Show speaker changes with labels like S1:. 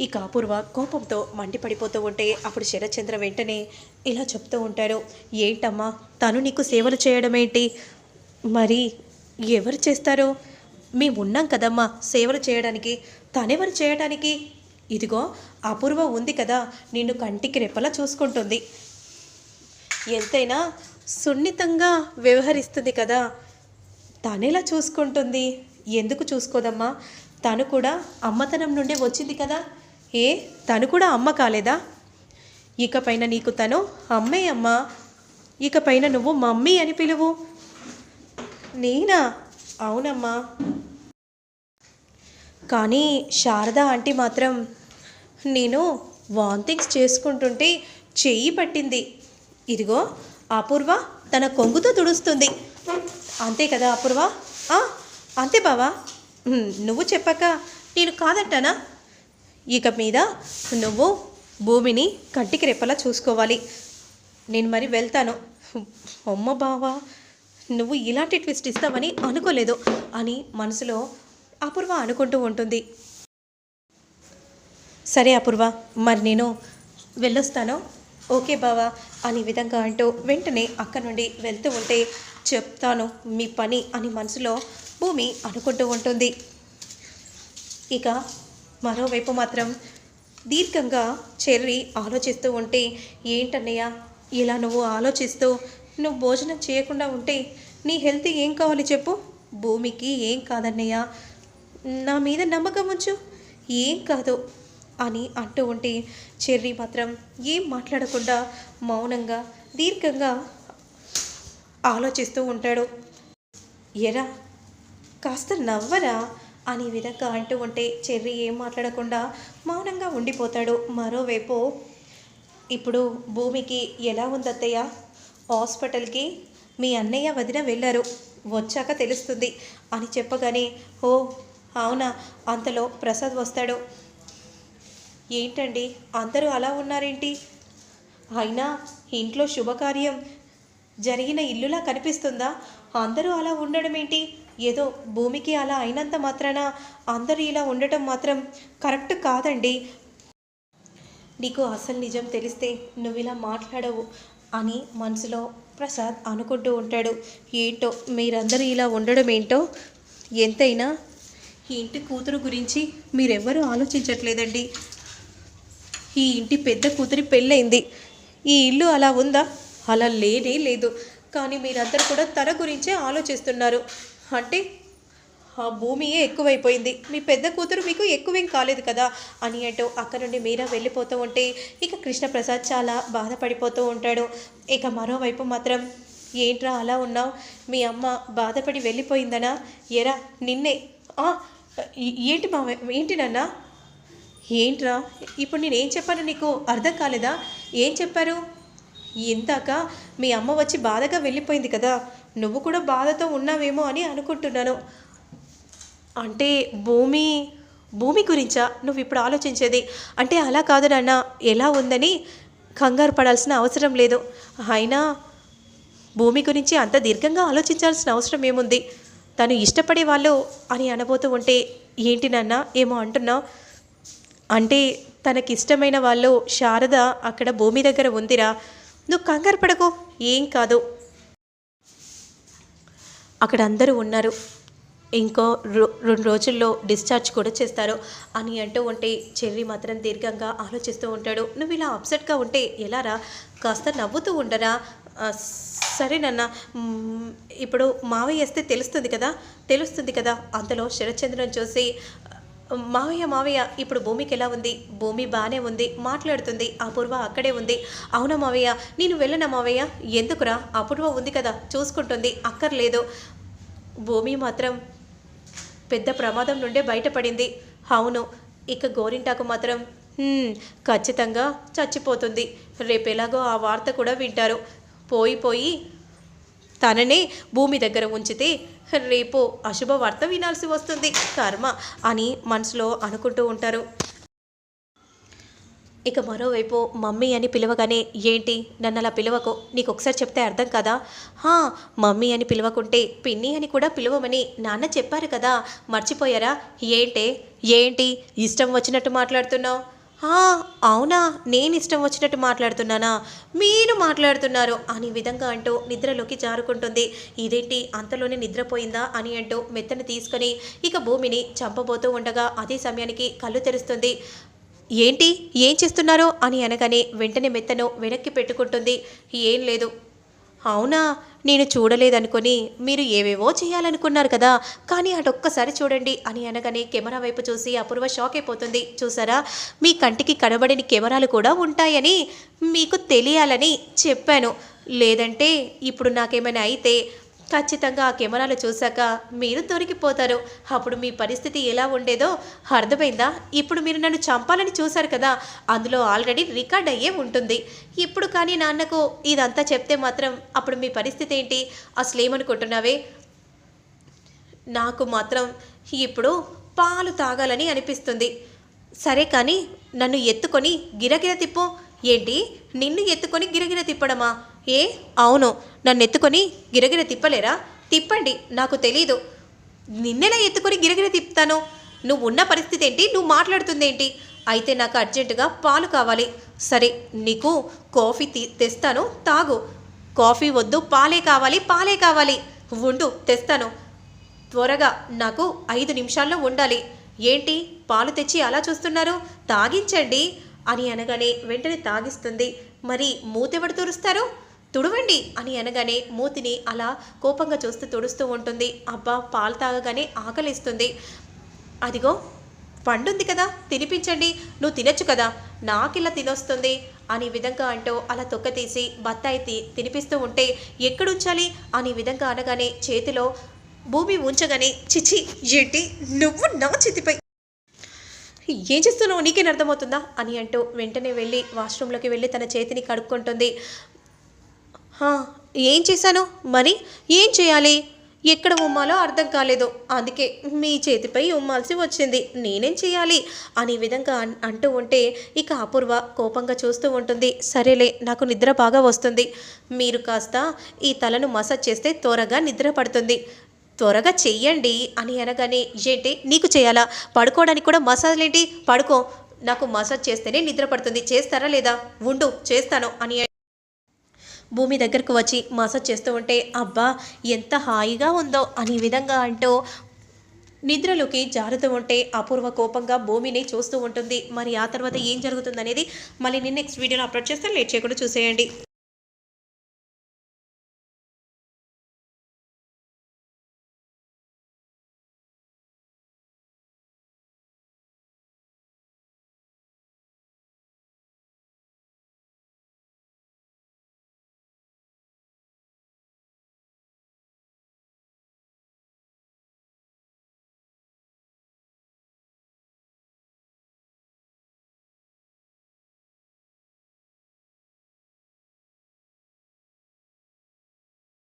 S1: ఇక అపూర్వ కోపంతో మండిపడిపోతూ ఉంటే అప్పుడు శరత్చంద్ర వెంటనే ఇలా చెప్తూ ఉంటారు ఏంటమ్మా తను నీకు సేవలు చేయడం ఏంటి మరి ఎవరు చేస్తారు? మేము ఉన్నాం కదమ్మా సేవలు చేయడానికి. తనెవరు చేయడానికి? ఇదిగో అపూర్వ ఉంది కదా నిన్ను కంటికి రెప్పలా చూసుకుంటుంది. ఎంతైనా సున్నితంగా వ్యవహరిస్తుంది కదా. తనేలా చూసుకుంటుంది? ఎందుకు చూసుకోదమ్మా? తను కూడా అమ్మతనం నుండి వచ్చింది కదా. ఏ తను కూడా అమ్మ కాలేదా? ఇకపైన నీకు తను అమ్మే అమ్మ. ఇకపైన నువ్వు మమ్మీ అని పిలువు. నేనా? అవునమ్మా. కానీ శారద ఆంటీ మాత్రం నేను వాంతింగ్స్ చేసుకుంటుంటే చెయ్యి పట్టింది. ఇదిగో అపూర్వ తన కొంగుతో తుడుస్తుంది. అంతే కదా అపూర్వ? అంతే బావా. నువ్వు చెప్పాక నేను కాదంటానా? ఇక మీద నువ్వు భూమిని కంటికి రెప్పలా చూసుకోవాలి. నేను మరి వెళ్తాను. అమ్మ బావా నువ్వు ఇలాంటి ట్విస్ట్ ఇస్తావని అనుకోలేదు అని మనసులో అపూర్వ అనుకుంటూ ఉంటుంది. సరే అపూర్వ మరి నేను వెళ్ళొస్తాను. ఓకే బావా అని విధంగా అంటూ వెంటనే అక్కడ నుండి వెళ్తూ ఉంటే చెప్తాను మీ పని అని మనసులో భూమి అనుకుంటూ ఉంటుంది. ఇక మరోవైపు మాత్రం దీర్ఘంగా చెర్రి ఆలోచిస్తూ ఉంటే ఏంటన్నయ్య ఇలా నువ్వు ఆలోచిస్తూ నువ్వు భోజనం చేయకుండా ఉంటే నీ హెల్త్ ఏం కావాలి చెప్పు? భూమికి ఏం కాదన్నయ్య? నా మీద నమ్మకం ఉంచు. ఏం కాదు అని అంటూ ఉంటే చెర్రీ మాత్రం ఏం మాట్లాడకుండా మౌనంగా దీర్ఘంగా ఆలోచిస్తూ ఉంటాడు. ఎరా కాస్త నవ్వరా? అనే విధంగా అంటూ ఉంటే చెర్రీ ఏం మాట్లాడకుండా మౌనంగా ఉండిపోతాడు. మరోవైపు ఇప్పుడు భూమికి ఎలా ఉందత్తయ్య? హాస్పిటల్కి మీ అన్నయ్య వదిన వెళ్ళారు. వచ్చాక తెలుస్తుంది అని చెప్పగానే ఓ అవునా అంతలో ప్రసాద్ వస్తాడు. ఏంటండి అందరూ అలా ఉన్నారేంటి? అయినా ఇంట్లో శుభకార్యం జరిగిన ఇల్లులా కనిపిస్తుందా? అందరూ అలా ఉండడం ఏంటి ఏదో భూమికి అలా అయినంత మాత్రాన అందరూ ఇలా ఉండటం మాత్రం కరెక్ట్ కాదండి. నీకు అసలు నిజం తెలిస్తే నువ్వు ఇలా మాట్లాడవు అని మనసులో ప్రసాద్ అనుకుంటూ ఉంటాడు. ఏంటో? మీరందరూ ఇలా ఉండడం ఏంటో ఎంతైనా? ఈ ఇంటి కూతురు గురించి మీరెవ్వరూ ఆలోచించట్లేదండి. ఈ ఇంటి పెద్ద కూతురి పెళ్ళైంది. ఈ ఇల్లు అలా ఉందా? అలా లేనే లేదు. కానీ మీరందరూ కూడా తన గురించే ఆలోచిస్తున్నారు. అంటే ఆ భూమియే ఎక్కువైపోయింది. మీ పెద్ద కూతురు మీకు ఎక్కువేం కాలేదు కదా అని అంటూ అక్కడ నుండి మీరా వెళ్ళిపోతూ ఉంటే ఇక కృష్ణప్రసాద్ చాలా బాధపడిపోతూ ఉంటాడు. ఇక మరోవైపు మాత్రం ఏంట్రా అలా ఉన్నావు? మీ అమ్మ బాధపడి వెళ్ళిపోయిందనా? ఎరా నిన్నే ఏంటి మా ఏంటి నాన్న? ఏంట్రా? ఇప్పుడు నేనేం చెప్పాను నీకు అర్థం కాలేదా? ఏం చెప్పారు? ఇందాక మీ అమ్మ వచ్చి బాధగా వెళ్ళిపోయింది కదా నువ్వు కూడా బాధతో ఉన్నావేమో అని అనుకుంటున్నాను. అంటే భూమి భూమి గురించా? నువ్వు ఇప్పుడు ఆలోచించేది? అంటే అలా కాదు నాన్న ఎలా ఉందని కంగారు పడాల్సిన అవసరం లేదు. అయినా భూమి గురించి అంత దీర్ఘంగా ఆలోచించాల్సిన అవసరం ఏముంది? తను ఇష్టపడే వాళ్ళు అని అనబోతూ ఉంటే ఏంటి నాన్న ఏమో అంటున్నావు? అంటే తనకిష్టమైన వాళ్ళు శారద అక్కడ భూమి దగ్గర ఉందిరా. నువ్వు కంగారు పడకు. ఏం కాదు. అక్కడ అందరూ ఉన్నారు. ఇంకో రో రెండు రోజుల్లో డిశ్చార్జ్ కూడా చేస్తారు. అని అంటూ ఉంటే చెర్రీ మాత్రం దీర్ఘంగా ఆలోచిస్తూ ఉంటాడు. నువ్వు ఇలా అప్సెట్గా ఉంటే ఎలారా కాస్త నవ్వుతూ ఉండరా? సరేనన్న ఇప్పుడు మావయ్య వేస్తే తెలుస్తుంది కదా? తెలుస్తుంది కదా? అంతలో శరత్చంద్రను చూసి మావయ్య మావయ్య ఇప్పుడు భూమికి ఎలా ఉంది? భూమి బాగానే ఉంది మాట్లాడుతుంది అపూర్వ అక్కడే ఉంది. అవునా మావయ్య? నేను వెళ్ళనా మావయ్య? ఎందుకురా? అపూర్వ ఉంది కదా చూసుకుంటుంది అక్కర్లేదు. భూమి మాత్రం పెద్ద ప్రమాదం నుండే బయటపడింది. అవును ఇక గోరింటాకు మాత్రం ఖచ్చితంగా చచ్చిపోతుంది. రేపు ఎలాగో ఆ వార్త కూడా వింటారు. పోయి పోయి తననే భూమి దగ్గర ఉంచితే రేపు అశుభ వార్త వినాల్సి వస్తుంది. కర్మ అని మనసులో అనుకుంటూ ఉంటారు. ఇక మరోవైపు మమ్మీ అని పిలవగానే ఏంటి? నన్ను అలా పిలవకు? నీకు ఒకసారి చెప్తే అర్థం కదా? హా మమ్మీ అని పిలవకుంటే పిన్ని అని కూడా పిలవమని నాన్న చెప్పారు కదా. మర్చిపోయారా? ఏంటే? ఏంటి? ఇష్టం వచ్చినట్టు మాట్లాడుతున్నావు? అవునా? నేను ఇష్టం వచ్చినట్టు మాట్లాడుతున్నానా? మీరు మాట్లాడుతున్నారు అనే విధంగా అంటూ నిద్రలోకి జారుకుంటుంది. ఇదేంటి? అంతలోనే నిద్రపోయిందా? అని అంటూ మెత్తని తీసుకొని ఇక భూమిని చంపబోతూ ఉండగా అదే సమయానికి కళ్ళు తెరుస్తుంది. ఏంటి? ఏం చేస్తున్నారో? అని అనగానే వెంటనే మెత్తను వెనక్కి పెట్టుకుంటుంది. ఏం లేదు. అవునా? నేను చూడలేదనుకొని మీరు ఏవేవో చేయాలనుకున్నారు కదా. కానీ అటొక్కసారి చూడండి అని అనగానే కెమెరా వైపు చూసి అపూర్వ షాక్ అయిపోతుంది. చూసారా? మీ కంటికి కనబడని కెమెరాలు కూడా ఉంటాయని మీకు తెలియాలని చెప్పాను. లేదంటే ఇప్పుడు నాకేమైనా అయితే ఖచ్చితంగా ఆ కెమెరాలు చూశాక మీరు దొరికిపోతారు. అప్పుడు మీ పరిస్థితి ఎలా ఉండేదో అర్థమైందా? ఇప్పుడు మీరు నన్ను చంపాలని చూశారు కదా అందులో ఆల్రెడీ రికార్డ్ అయ్యే ఉంటుంది. ఇప్పుడు కానీ నాన్నకు ఇదంతా చెప్తే మాత్రం అప్పుడు మీ పరిస్థితి ఏంటి? అసలు ఏమనుకుంటున్నావే నాకు మాత్రం ఇప్పుడు పాలు తాగాలని అనిపిస్తుంది. సరే కానీ నన్ను ఎత్తుకొని గిరగిర తిప్పు. ఏంటి? నిన్ను ఎత్తుకొని గిరగిర తిప్పడమా? ఏ? అవును. నన్ను ఎత్తుకొని గిరగిర తిప్పలేరా? తిప్పండి నాకు తెలీదు. నిన్నెలా ఎత్తుకొని గిరగిర తిప్పుతాను? నువ్వు ఉన్న పరిస్థితి ఏంటి నువ్వు మాట్లాడుతుందేంటి? అయితే నాకు అర్జెంటుగా పాలు కావాలి. సరే నీకు కాఫీ తీ తెస్తాను. తాగు. కాఫీ వద్దు పాలే కావాలి పాలే కావాలి. ఉండు తెస్తాను. త్వరగా నాకు ఐదు నిమిషాల్లో ఉండాలి. ఏంటి? పాలు తెచ్చి అలా చూస్తున్నారు? తాగించండి అని అనగానే వెంటనే తాగిస్తుంది. మరి మూతెవడు తురుస్తారు తుడవండి అని అనగానే మూతిని అలా కోపంగా చూస్తూ తుడుస్తూ ఉంటుంది. అబ్బా పాలు తాగగానే ఆకలిస్తుంది. అదిగో పండుంది కదా తినిపించండి. నువ్వు తినొచ్చు కదా నాకిలా తినొస్తుంది అని విధంగా అంటూ అలా తొక్క తీసి బత్తాయి తినిపిస్తూ ఉంటే ఎక్కడుంచాలి అని విధంగా అనగానే చేతిలో భూమి ఉంచగానే చిచి ఏంటి నువ్వు నా చేతిపై? ఏం చేస్తున్నావు? నీకేం అర్థమవుతుందా? అని అంటూ వెంటనే వెళ్ళి వాష్రూమ్లోకి వెళ్ళి తన చేతిని కడుక్కుంటుంది. ఏం చేశాను? మరి ఏం చేయాలి? ఎక్కడ ఉమ్మాలో అర్థం కాలేదు. అందుకే మీ చేతిపై ఉమ్మాల్సి వచ్చింది. నేనేం చేయాలి? అనే విధంగా అన్- అంటూ ఉంటే ఇక అపూర్వ కోపంగా చూస్తూ ఉంటుంది. సరేలే నాకు నిద్ర బాగా వస్తుంది. మీరు కాస్త ఈ తలను మసాజ్ చేస్తే త్వరగా నిద్ర పడుతుంది. త్వరగా చెయ్యండి అని అనగానే ఏంటి? నీకు చేయాలా? పడుకోవడానికి కూడా మసాజ్ ఏంటి పడుకో. నాకు మసాజ్ చేస్తేనే నిద్ర పడుతుంది. చేస్తారా లేదా? ఉండు చేస్తాను అని భూమి దగ్గరకు వచ్చి మసాజ్ చేస్తూ ఉంటే అబ్బా ఎంత హాయిగా ఉందో అనే విధంగా అంటూ నిద్రలోకి జారుతూ ఉంటే అపూర్వ కోపంగా భూమిని చూస్తూ ఉంటుంది. మరి ఆ తర్వాత ఏం జరుగుతుందనేది మళ్ళీ నేను నెక్స్ట్ వీడియోలో అప్లోడ్ చేస్తాను. లేట్ చేయకుండా చూసేయండి.